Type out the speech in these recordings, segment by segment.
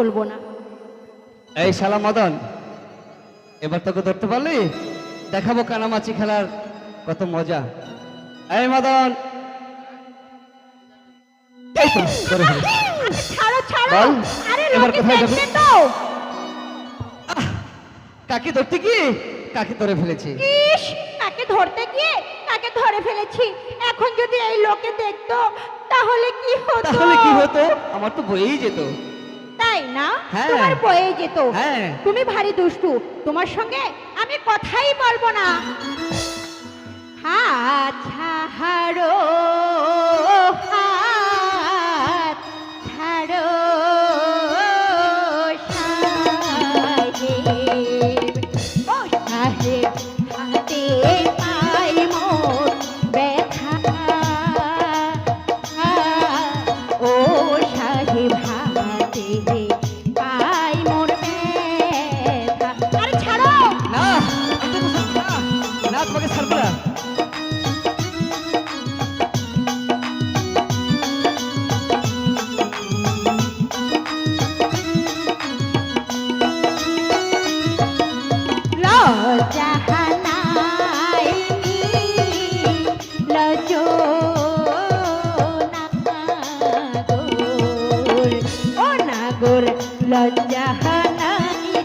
বলব না। এই শালা মদন এবার তোকে ধরতে পারলি? দেখাবো কানামাছি খেলার কত মজা। এই মদন! কাকে ধরতে কি কাকে ধরে ফেলেছি? কাকে ধরতে গিয়ে? কাকে ধরে ফেলেছি? এখন যদি এই লোকে দেখতো তাহলে কি হতো? তাহলে কি হতো? আমার তো বইয়েই যেত। তাই না? হ্যাঁ। তোমার বয়ে যেত। হ্যাঁ। তুমি ভারী দুষ্টু। তোমার সঙ্গে আমি কথাই বলব না। আচ্ছা ছাড়ো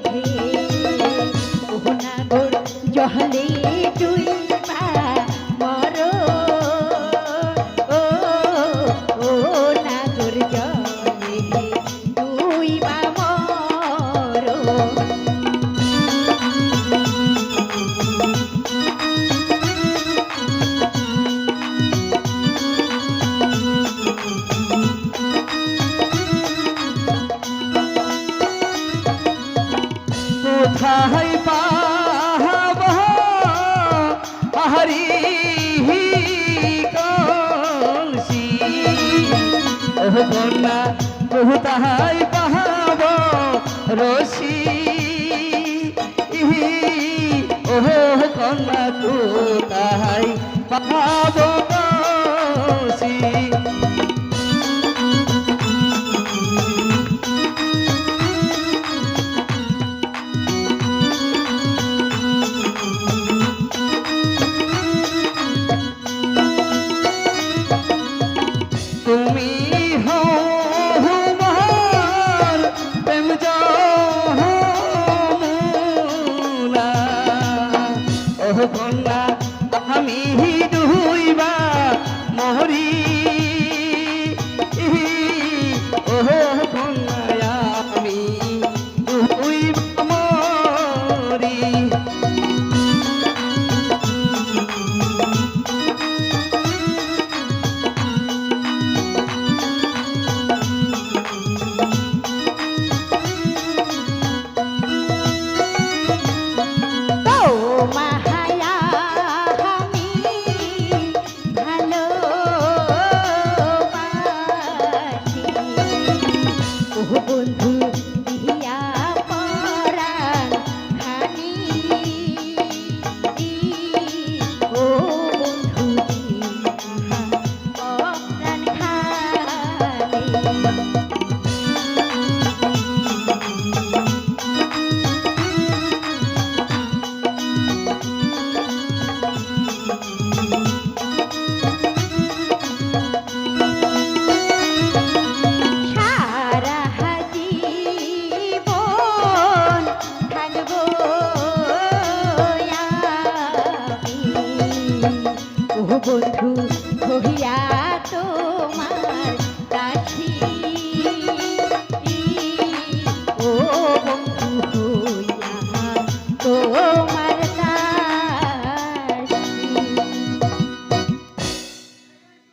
थी। কোথায় পাহাব? হারি কলসি। কন্যা কোথায় পাহাব? রসি। ওহ কন্যা কোথায় ಮುಂದೆ